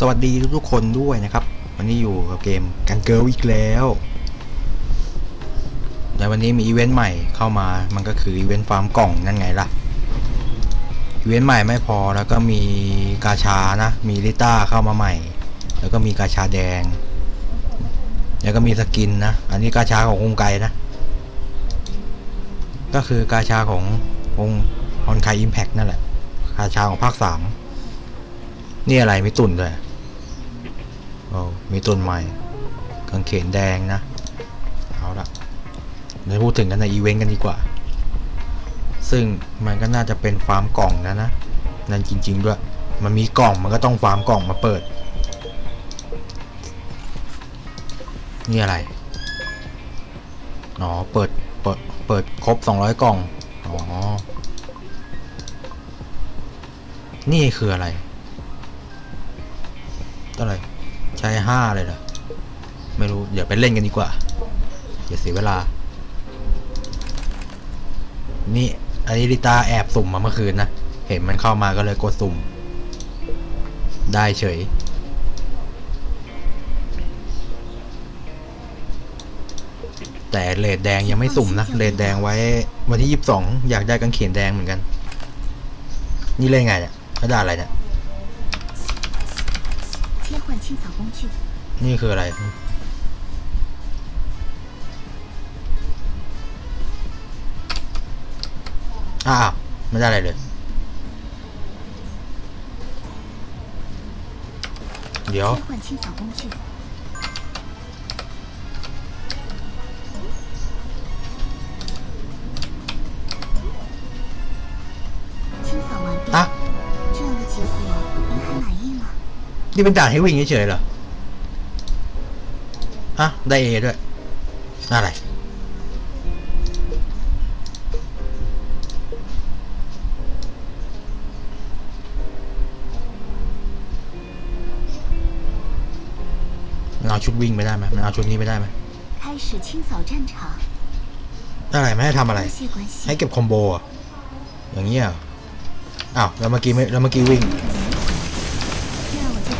สวัสดีทุกๆคนด้วยนะครับ วันนี้อยู่กับเกมกันเกิลอีกแล้วและวันนี้มีอีเวนต์ใหม่เข้ามามันก็คืออีเวนต์ฟาร์มกล่องนั่นไงล่ะอีเวนต์ใหม่ไม่พอแล้วก็มีกาชานะมีลิต้าเข้ามาใหม่ แล้วก็มีกาชาแดง แล้วก็มีสกินนะ อันนี้กาชาขององค์ไกนะ ก็คือกาชาขององค์ฮอนไคอิมแพกนั่นแหละกาชาของภาคสามนี่อะไรมีตุ่นด้วย โอ้มีตุ่นใหม่กางเขนแดงนะเอาละเดี๋ยวพูดถึงกันในอีเวนต์กันดีกว่า ซึ่งมันก็น่าจะเป็นฟาร์มกล่องนะนะนั่นจริง ๆ ด้วย มันมีกล่องมันก็ต้องฟาร์มกล่องมาเปิด นี่อะไรอ๋อเปิดเปิดเปิดครบ 200 กล่องอ๋อนี่คืออะไรอะไร ใช้ห้าเลยเหรอ ไม่รู้ เดี๋ยวไปเล่นกันดีกว่า อย่าเสียเวลา นี่อันนี้ลิตาแอบสุ่มมาเมื่อคืนนะ เห็นมันเข้ามาก็เลยกดสุ่ม ได้เฉย แต่เลดแดงยังไม่สุ่มนะ เลดแดงไว้วันที่ยี่สิบสองอยากได้กางเขนแดงเหมือนกัน นี่เล่นไงเนี่ยเขาด่าอะไรเนี่ย 换清扫工具， นี่คืออะไร อ้าว ไม่ได้อะไรเลย เดี๋ยว นี่เป็นด่านให้วิ่งเฉยๆเหรอฮะได้เอด้วยอะไรมันเอาชุดวิ่งไปได้ไหมมันเอาชุดนี้ไปได้ไหมอะไรไม่ให้ทำอะไร ให้เก็บคอมโบอะอย่างเงี้ยอ้าวเราเมื่อกี้ไม่แล้เมื่อกี้วิ่ง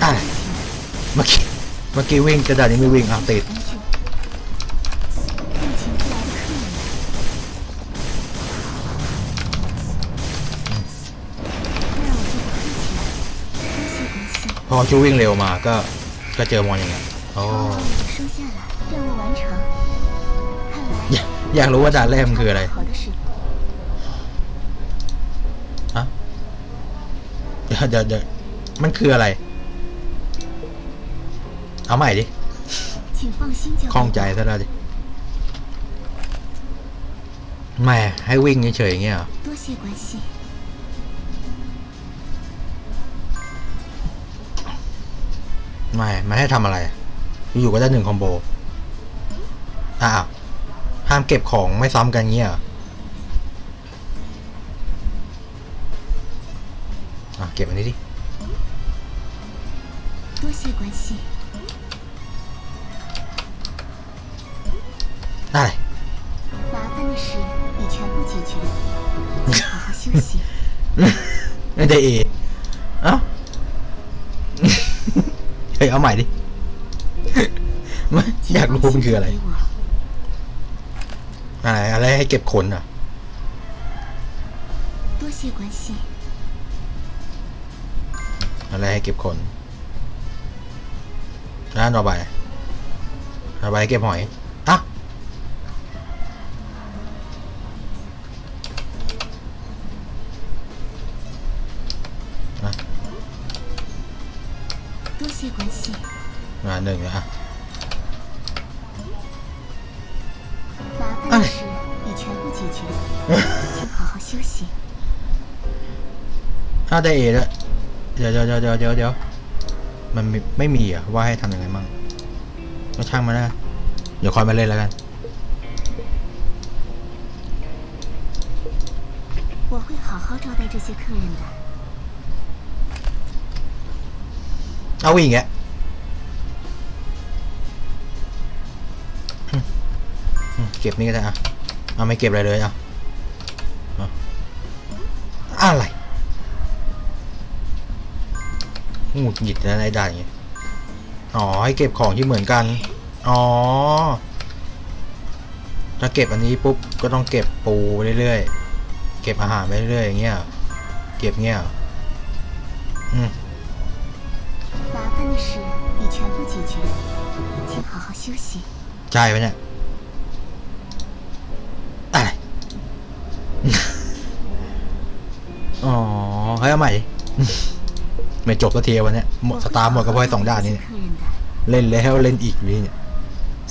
อะเมื่อกี้เมื่อกี้วิ่งกระดาษนี้ไม่วิ่งเอาติดพอช่วิ่งเร็วมาก็ก็เจอมอนอย่างเงี้ยโออยากรู้ว่าด่านแรกมันคืออะไรฮะเดี๋ยวเดี๋ยวมันคืออะไร เอาใหม่ดิคล่องใจซะแล้วดิไม่ให้วิ่งเฉยๆอย่างเงี้ยหรอไม่ไม่ให้ทำอะไร อยู่ก็ได้หนึ่งคอมโบ อ้าว ห้ามเก็บของไม่ซ้ำกันเงี้ยอ่เก็บอันนี้ดิ 多谢关心。 ได้ 麻烦的事已全部解决，请好好休息。 ไม่ได้เอเอ้า เฮ้ยเอาใหม่ดิ ไม่อยากรู้มันคืออะไร 请放心交给我 อะไร อะไรให้เก็บขนอ่ะ 多谢关心。 อะไรให้เก็บขนร้านต่อไปต่อไปเก็บหอย อ่ะ 谢关心。 อ่าหนึ่งอ่ะ 麻烦的事已全部解决，请好好休息。 อ้าวได้เอแล้วยเดี๋ยวเดี๋ยวเดี๋ยวเดี๋ยวเดี๋ยวเดี๋ยวมันมีไม่มีอ่ะ ว่าให้ทำยังไงมั่งก็ช่างมาแล้วกันเดี๋ยวคอยมาเล่นแล้วกัน 我会好好招待这些客人的。 เอาอีกอะเก็บนี่ก็ได้อะเอาไม่เก็บอะไรเลยเอาอะไรหงุหงิดนะไอ้ด่านเงี้ยอ๋อ ให้เก็บของที่เหมือนกัน อ๋อ ถ้าเก็บอันนี้ปุ๊บ ก็ต้องเก็บปูไปเรื่อยๆ เก็บอาหารไปเรื่อยๆอย่างเงี้ย เก็บเงี้ย อืม 事已全部解决，请好好休息。 ใช่ไหมเนี่ย อะไร อ๋อเฮ้ยเอาใหม่ดิ ไม่จบสักทีวันเนี้ยหมดสตาร์ทหมดก็เพราะไอ้สองด่านนี้เนี่ย 客人的 เล่นแล้วเล่นอีกนี่เนี่ย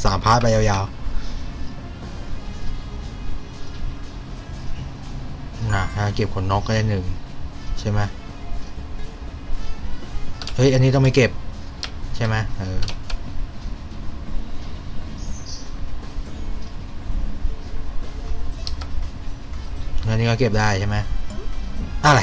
สามพาร์ทไปยาวๆนะถ้าเก็บขนนกก็ได้หนึ่งใช่ไหมเฮ้ย อันนี้ต้องไม่เก็บ ใช่ไหมเอออันนี้ก็เก็บได้ใช่ไหมอะไร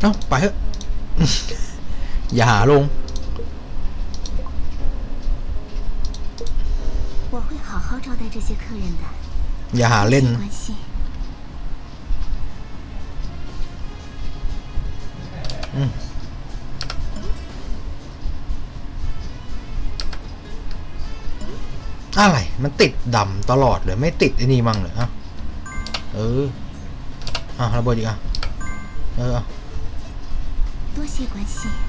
เอ้าไปเถอะอย่าหาลง 好好招待这些客人的， อย่าหาเล่น 多谢 นะ 关心。 อืมอะไร มันติดดำตลอดเลย ไม่ติดไอ้นี่มั่งเลยอ่ะเออ อ่ะระเบิดอีกอ่ะ เอออ่ะ 多谢关心。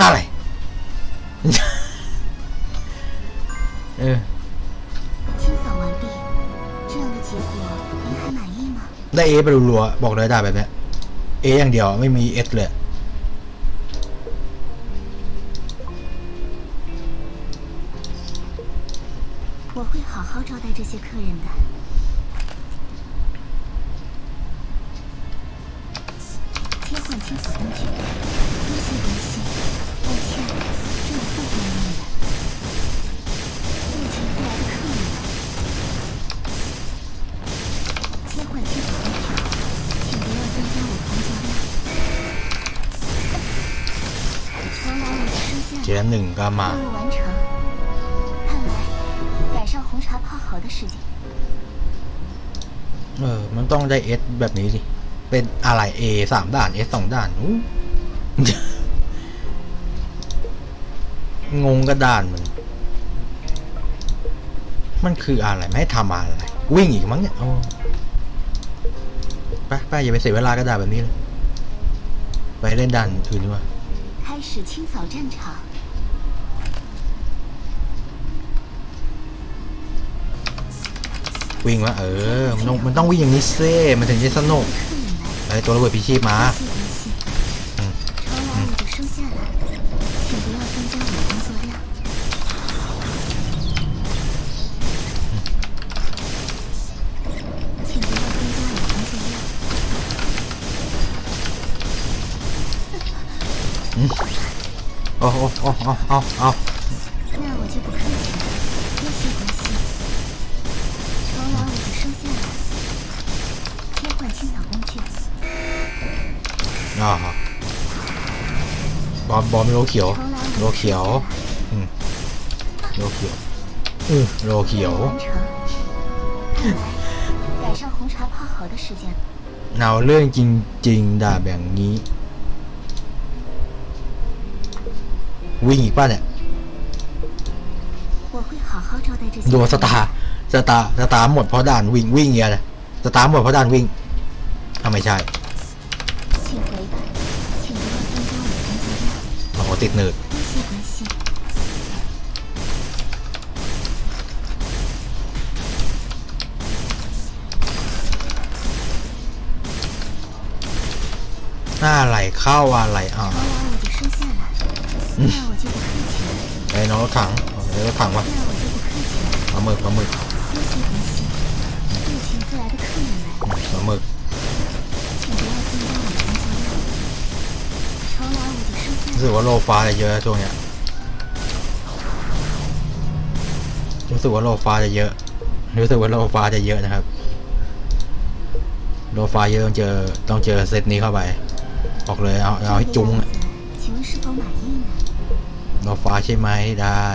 อะไร เออ 清扫完毕，这样的结果您还满意吗？ ได้เอไปรัวๆบอกเลยได้แบบเนี้ยเออย่างเดียวไม่มีเอสเลย 我会好好招待这些客人的。切换清扫工具，多谢关心。 声 เจ 线 นหนึ่งก็มา 任务完成。看来赶上红茶泡好的时间。 เออ มันต้องได้เอสแบบนี้สิ เป็นอะไร A สามด่าน S สองด่านอู้ งงกระดานมัน มันคืออะไรไม่ให้ทำอะไร วิ่งอีกมั้งเนี่ยโอ้ไปไปอย่าไปเสียเวลากระดาษแบบนี้เลย ไปเล่นด่านอื่นดีกว่า 开始清扫战场。 วิ่งวะเออมันต้องมันต้องวิ่งอย่างนี้เซ่มันถึงจะสนุกไอตัวระเบิดพิชีพมาอ๋ออ๋ออ๋ออ๋ออ๋อ อ๋อบอมบอมโลเขียว โลเขียวโลเขียวอือโลเขียวเอาเรื่องจริง ๆด่าแบบนี้ วิ่งอีกป่ะเนี่ยดูสตาสตาสตาหมดเพราะด่านวิ่งวิ่งเงี้ยเลยสตาหมดเพราะด่านวิ่งอ่าไม่ใช่ ติดเนิดหน้าไหลเข้าอะไรอ่าไอ้น้องรถถังรถถังวะเอามือเอามือ รู้สึกว่าโลฟ้าจะเยอะช่วงเนี้ยรู้สึกว่าโลฟ้าจะเยอะ รู้สึกว่าโลฟ้าจะเยอะนะครับ โลฟ้าเยอะต้องเจอต้องเจอเซตนี้เข้าไป บอกเลยเอาเอาให้จุ้งโลฟ้าใช่ไหมได้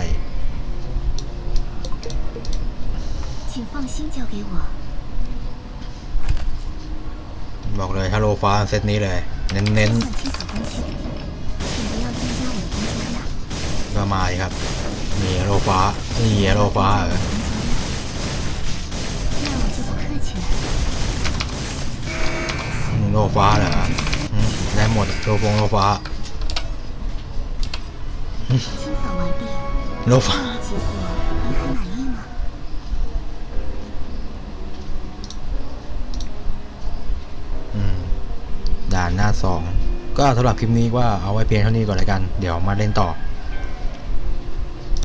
บอกเลยถ้าโลฟ้าเซตนี้เลย เน้นเน้น ก็มาครับมีโลฟ้านี่โลฟ้าเหรอโลฟ้าเหรอได้หมดโลฟงโลฟ้าโลฟ้าด่านหน้าสองก็สำหรับคลิปนี้ว่าเอาไว้เพียงเท่านี้ก่อนเลยกัน เดี๋ยวมาเล่นต่อ